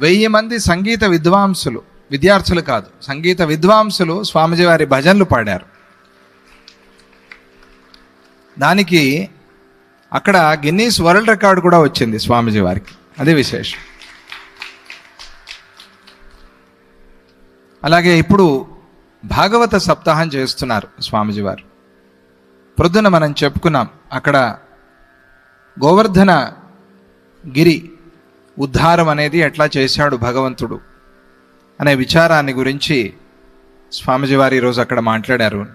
వెయ్యి మంది సంగీత విద్వాంసులు విద్యార్థులు కాదు. సంగీత విద్వాంసులు స్వామిజీ వారి భజనలు పాడారు. దానికి అక్కడ గిన్నీస్ వరల్డ్ రికార్డు కూడా వచ్చింది స్వామిజీ వారికి అది విశేషం. అలాగే ఇప్పుడు భాగవత సప్తాహం చేస్తున్నారు స్వామిజీ వారు ప్రొద్దున మనం చెప్పుకున్నాం అక్కడ గోవర్ధన గిరి ఉద్ధారం అనేది ఎట్లా చేశాడు భగవంతుడు అనే విచారాన్ని గురించి స్వామిజీ వారు ఈరోజు అక్కడ మాట్లాడారు.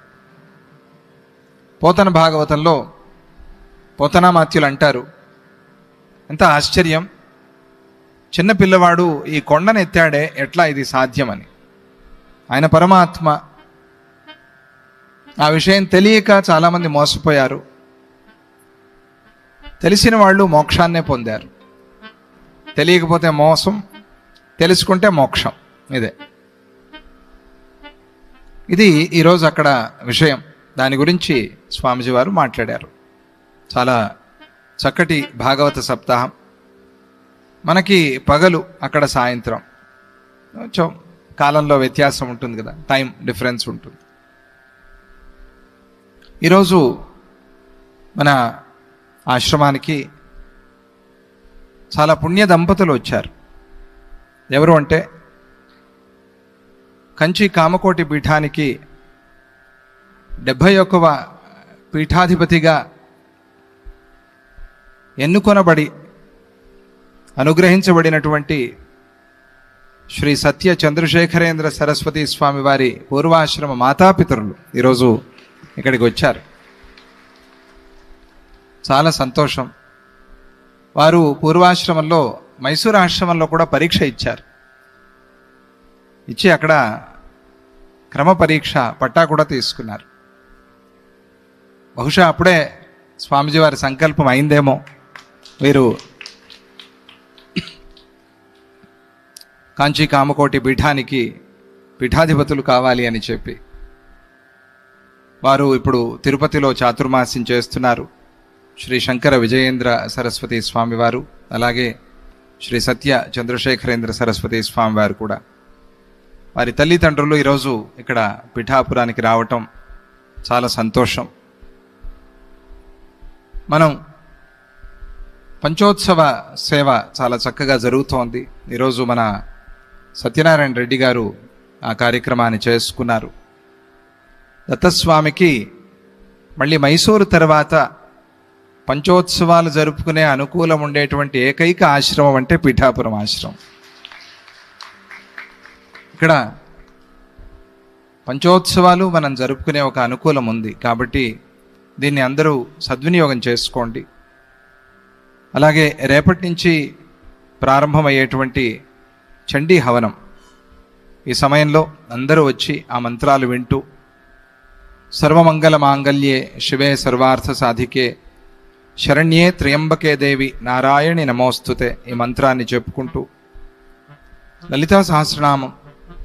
పోతన భాగవతంలో పోతనామాత్యులు అంటారు ఎంత ఆశ్చర్యం! చిన్న పిల్లవాడు ఈ కొండను ఎత్తాడే ఎట్లా ఇది సాధ్యమని. ఆయన పరమాత్మ. ఆ విషయం తెలియక చాలామంది మోసపోయారు. తెలిసిన వాళ్ళు మోక్షాన్నే పొందారు. తెలియకపోతే మోసం తెలుసుకుంటే మోక్షం. ఇదే. ఇది ఈరోజు అక్కడ విషయం. దాని గురించి స్వామిజీ వారు మాట్లాడారు. చాలా చక్కటి భాగవత సప్తాహం. మనకి పగలు అక్కడ సాయంత్రం. కొంచెం కాలంలో వ్యత్యాసం ఉంటుంది కదా టైం డిఫరెన్స్ ఉంటుంది. ఈరోజు మన ఆశ్రమానికి చాలా పుణ్య దంపతులు వచ్చారు. ఎవరు అంటే కంచి కామకోటి పీఠానికి డెబ్భై ఒక్కవ పీఠాధిపతిగా ఎన్నుకొనబడి అనుగ్రహించబడినటువంటి శ్రీ సత్య చంద్రశేఖరేంద్ర సరస్వతి స్వామి వారి పూర్వాశ్రమ మాతాపితరులు ఈరోజు ఇక్కడికి వచ్చారు. చాలా సంతోషం. వారు పూర్వాశ్రమంలో మైసూర్ ఆశ్రమంలో కూడా పరీక్ష ఇచ్చారు. ఇచ్చి అక్కడ క్రమ పరీక్ష పట్టా కూడా తీసుకున్నారు. బహుశా అప్పుడే స్వామిజీ వారి సంకల్పం అయిందేమో. వీరు కాంచీ కామకోటి పీఠానికి పీఠాధిపతులు కావాలి అని చెప్పి వారు ఇప్పుడు తిరుపతిలో చాతుర్మాస్యం చేస్తున్నారు. శ్రీ శంకర విజయేంద్ర సరస్వతి స్వామివారు అలాగే శ్రీ సత్య చంద్రశేఖరేంద్ర సరస్వతి స్వామివారు కూడా. వారి తల్లిదండ్రులు ఈరోజు ఇక్కడ పిఠాపురానికి రావటం చాలా సంతోషం. మనం పంచోత్సవ సేవ చాలా చక్కగా జరుగుతోంది. ఈరోజు మన సత్యనారాయణ రెడ్డి గారు ఆ కార్యక్రమాన్ని చేసుకున్నారు. దత్తస్వామికి మళ్ళీ మైసూరు తర్వాత పంచోత్సవాలు జరుపుకునే అనుకూలం ఉండేటువంటి ఏకైక ఆశ్రమం అంటే పీఠాపురం ఆశ్రమం. ఇక్కడ పంచోత్సవాలు మనం జరుపుకునే ఒక అనుకూలం ఉంది కాబట్టి దీన్ని అందరూ సద్వినియోగం చేసుకోండి. అలాగే రేపటి నుంచి ప్రారంభమయ్యేటువంటి చండీ హవనం. ఈ సమయంలో అందరూ వచ్చి ఆ మంత్రాలు వింటూ సర్వమంగళ మాంగళ్యే శివే సర్వార్థ సాధికే శరణ్యే త్రియంబకే దేవి నారాయణి నమోస్తుతే ఈ మంత్రాన్ని చెప్పుకుంటూ లలితా సహస్రనామం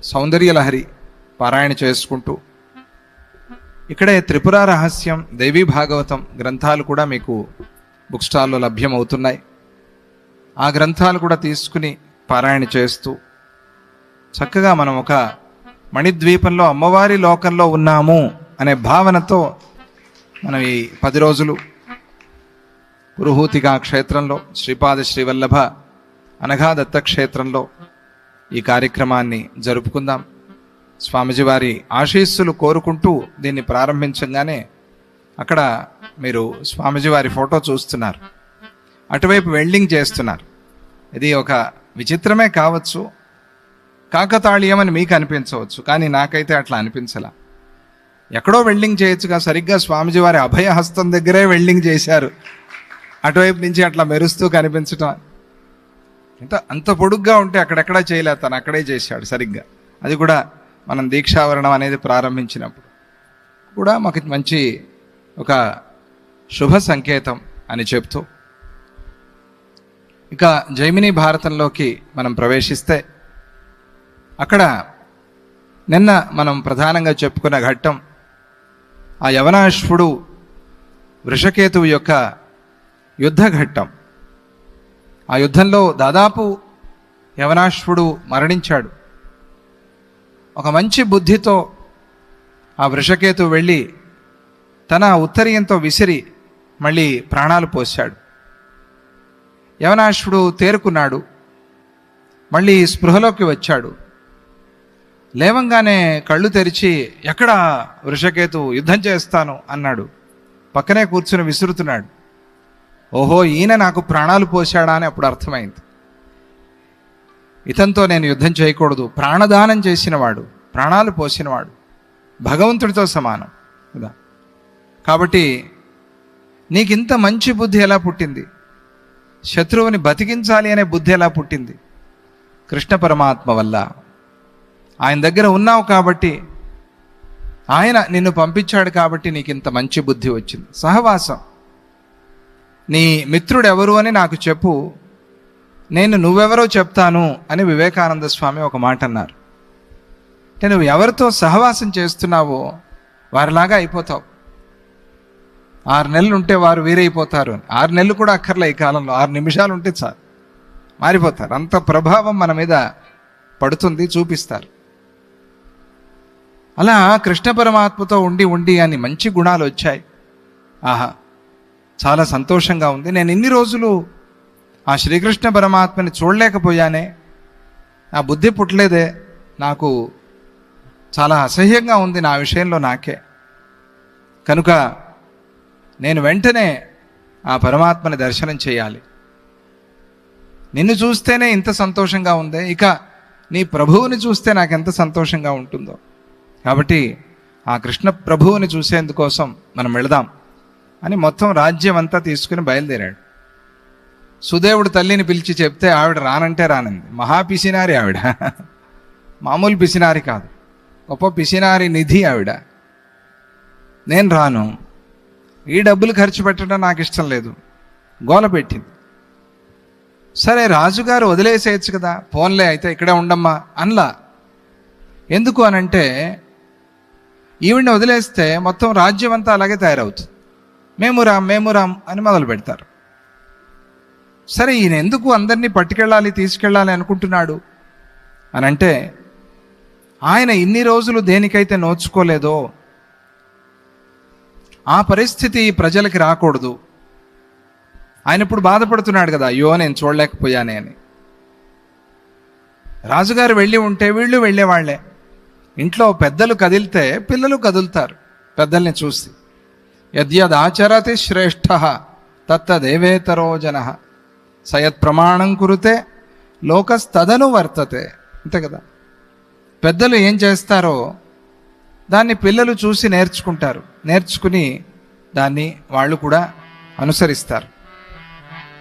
సౌందర్యలహరి పారాయణ చేసుకుంటూ ఇక్కడే త్రిపుర రహస్యం దేవీ భాగవతం గ్రంథాలు కూడా మీకు బుక్ స్టాల్లో లభ్యమవుతున్నాయి. ఆ గ్రంథాలు కూడా తీసుకుని పారాయణ చేస్తూ చక్కగా మనం ఒక మణిద్వీపంలో అమ్మవారి లోకంలో ఉన్నాము అనే భావనతో మనం ఈ పది రోజులు పురుహూతిగా క్షేత్రంలో శ్రీపాద శ్రీవల్లభ అనఘా దత్త క్షేత్రంలో ఈ కార్యక్రమాన్ని జరుపుకుందాం. స్వామిజీ వారి ఆశీస్సులు కోరుకుంటూ దీన్ని ప్రారంభించగానే అక్కడ మీరు స్వామిజీ వారి ఫోటో చూస్తున్నారు. అటువైపు వెల్డింగ్ చేస్తున్నారు. ఇది ఒక విచిత్రమే కావచ్చు కాకతాళీయం అని మీకు అనిపించవచ్చు కానీ నాకైతే అట్లా అనిపించలా. ఎక్కడో వెల్డింగ్ చేయొచ్చుగా సరిగ్గా స్వామిజీ వారి అభయహస్తం దగ్గరే వెల్డింగ్ చేశారు. అటువైపు నుంచి అట్లా మెరుస్తూ కనిపించటం. ఎంత అంత పొడుగ్గా ఉంటే అక్కడెక్కడా చేయలేదు తను అక్కడే చేశాడు సరిగ్గా. అది కూడా మనం దీక్షావరణం అనేది ప్రారంభించినప్పుడు. కూడా మాకు మంచి ఒక శుభ సంకేతం అని చెప్తూ. ఇక జైమిని భారతంలోకి మనం ప్రవేశిస్తే అక్కడ నిన్న మనం ప్రధానంగా చెప్పుకున్న ఘట్టం ఆ యవనాశ్వుడు వృషకేతువు యొక్క యుద్ధఘట్టం. ఆ యుద్ధంలో దాదాపు యవనాశ్వుడు మరణించాడు. ఒక మంచి బుద్ధితో ఆ వృషకేతు వెళ్ళి తన ఉత్తరీయంతో విసిరి మళ్ళీ ప్రాణాలు పోశాడు. యవనాశ్వుడు తేరుకున్నాడు. మళ్ళీ స్పృహలోకి వచ్చాడు. లేవంగానే కళ్ళు తెరిచి ఎక్కడ వృషకేతు యుద్ధం చేస్తాను అన్నాడు. పక్కనే కూర్చుని విసురుతున్నాడు. ఓహో ఈయన నాకు ప్రాణాలు పోశాడా అని అప్పుడు అర్థమైంది. ఇతంతో నేను యుద్ధం చేయకూడదు. ప్రాణదానం చేసినవాడు ప్రాణాలు పోసినవాడు భగవంతుడితో సమానం. కదా కాబట్టి ఇంత మంచి బుద్ధి ఎలా పుట్టింది? శత్రువుని బతికించాలి అనే బుద్ధి ఎలా పుట్టింది? కృష్ణ పరమాత్మ వల్ల. ఆయన దగ్గర ఉన్నావు కాబట్టి ఆయన నిన్ను పంపించాడు కాబట్టి నీకు ఇంత మంచి బుద్ధి వచ్చింది. సహవాసం. నీ మిత్రుడు ఎవరు అని నాకు చెప్పు. నేను నువ్వెవరో చెప్తాను అని వివేకానంద స్వామి ఒక మాట అన్నారు. అంటే నువ్వు ఎవరితో సహవాసం చేస్తున్నావో వారిలాగా అయిపోతావు. ఆరు నెలలు ఉంటే వారు వీరైపోతారు. అని ఆరు నెలలు కూడా అక్కర్లే ఈ కాలంలో. ఆరు నిమిషాలు ఉంటే చాలు. మారిపోతారు. అంత ప్రభావం మన మీద పడుతుంది చూపిస్తారు. అలా కృష్ణ పరమాత్మతో ఉండి ఉండి అని మంచి గుణాలు వచ్చాయి. ఆహా. చాలా సంతోషంగా ఉంది. నేను ఇన్ని రోజులు ఆ శ్రీకృష్ణ పరమాత్మని చూడలేకపోయానే. నా బుద్ధి పుట్టలేదే. నాకు చాలా అసహ్యంగా ఉంది నా విషయంలో నాకే. కనుక నేను వెంటనే ఆ పరమాత్మని దర్శనం చేయాలి. నిన్ను చూస్తేనే ఇంత సంతోషంగా ఉంది. ఇక నీ ప్రభువుని చూస్తే నాకు ఎంత సంతోషంగా ఉంటుందో. కాబట్టి ఆ కృష్ణ ప్రభువుని చూసేందుకోసం మనం వెళదాం. అని మొత్తం రాజ్యం అంతా తీసుకుని బయలుదేరాడు. సుదేవుడు తల్లిని పిలిచి చెప్తే ఆవిడ రానంటే రానంది. మహా పిసినారి ఆవిడ. మామూలు పిసినారి కాదు. గొప్ప పిసినారి నిధి ఆవిడ. నేను రాను. ఈ డబ్బులు ఖర్చు పెట్టడం నాకు ఇష్టం లేదు. గోల పెట్టింది. సరే రాజుగారు వదిలేసేయచ్చు కదా. ఫోన్లే అయితే ఇక్కడే ఉండమ్మా అన్లా. ఎందుకు అనంటే ఈవిడిని వదిలేస్తే మొత్తం రాజ్యం అంతా అలాగే తయారవుతుంది. మేము మేమురాం మేము అని మొదలు పెడతారు. సరే ఈయన ఎందుకు అందరినీ పట్టుకెళ్ళాలి తీసుకెళ్ళాలి అనుకుంటున్నాడు? అని అంటే ఆయన ఇన్ని రోజులు దేనికైతే నోచుకోలేదో ఆ పరిస్థితి ప్రజలకి రాకూడదు. ఆయన ఇప్పుడు బాధపడుతున్నాడు కదా అయ్యో నేను చూడలేకపోయానే అని. రాజుగారు వెళ్ళి ఉంటే వీళ్ళు వెళ్ళేవాళ్ళే. ఇంట్లో పెద్దలు కదిలితే పిల్లలు కదులుతారు పెద్దల్ని చూసి. యద్యదాచరతి శ్రేష్ఠ తత్తదేవేతరో జన. సయత్ ప్రమాణం కురితే లోకస్తదను వర్తతే. అంతే కదా? పెద్దలు ఏం చేస్తారో దాన్ని పిల్లలు చూసి నేర్చుకుంటారు. నేర్చుకుని దాన్ని వాళ్ళు కూడా అనుసరిస్తారు.